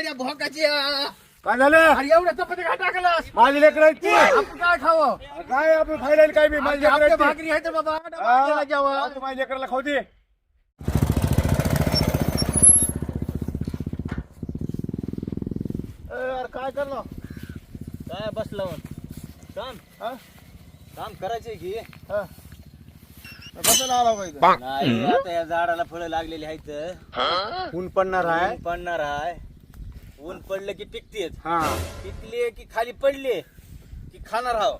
येड्या भोकाची. काय झालं? अरे एवढ्या चपाती काय टाकलास? माझी लेकरांची आपण काय खावं? काय आपण खायला काय मी? माझी आपल्या भाकरी आहे तर बाबा डबा हा, जेवण. तू माझ्या लेकराला खाऊ दे. अरे काय करलो काय बसला काम? हा? काम करायचंय की? हा. कशाला आला पाहिजे नाही आता या झाडाला फळं लागलेली आहेत. ऊन पडणार आहे. पडणार आहे. ऊन पडलं की पिकतेच. हा. पिकले की खाली पडले की खाणार आहो.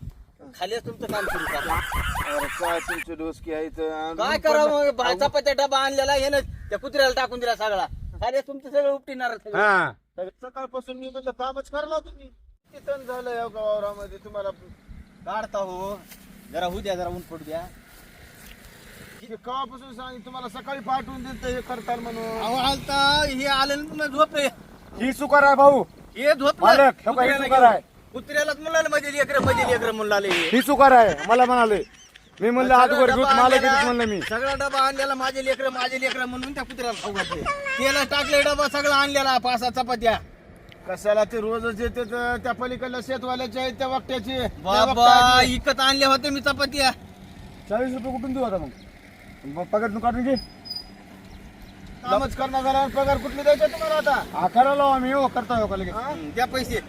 खालीच तुमचं काम सुरू करा. अरे काय तुमचे डोसकी आहे इथं? काय करावं मग? चपात्या डबा आणलेला हे ना त्या कुत्र्याला टाकून दिला सगळा. खाली तुमचं सगळं उपटिणार सगळं. हा. सकाळपासून मी म्हणलं कामच करला तुम्ही किती तण झालं या वावरामध्ये तुम्हाला काढता हो. जरा होऊ द्या जरा ऊन पडू द्या. किती केव्हापासून सांग तुम्हाला सकाळी पाठवून दिलं हे करताल म्हणून. अहो आलता हे आलं ना झोपले ही सुकार आहे भाऊ. हे झोपलं मालक, हे काय सुकार आहे? कुत्र्यालाच म्हणाले माझे लेकर माझे लेकर म्हणाले ही. सुकार आहे मला म्हणाले. मी म्हणलं हात वर घेऊन मला किती म्हणलं मी. सगळा डबा आणलेला माझे लेकर माझे लेकर म्हणून त्या कुत्र्याला खाऊ घातले. त्याला टाकले डबा सगळा आणलेला पाच सहा चपात्या. कशाला ते रोजच येते तर त्या पलीकडल्या शेतवाल्याचे आहेत त्या वाकट्याचे. त्या बाबा. इकत आणल्या होते मी चपात्या. चाळीस रुपये कुठून देऊ आता मग? पगार काढून घे. कामच करणार झाला पगार कुठली द्यायचे तुम्हाला आता? करायला आम्ही हो करता हो का लगेच? द्या पैसे.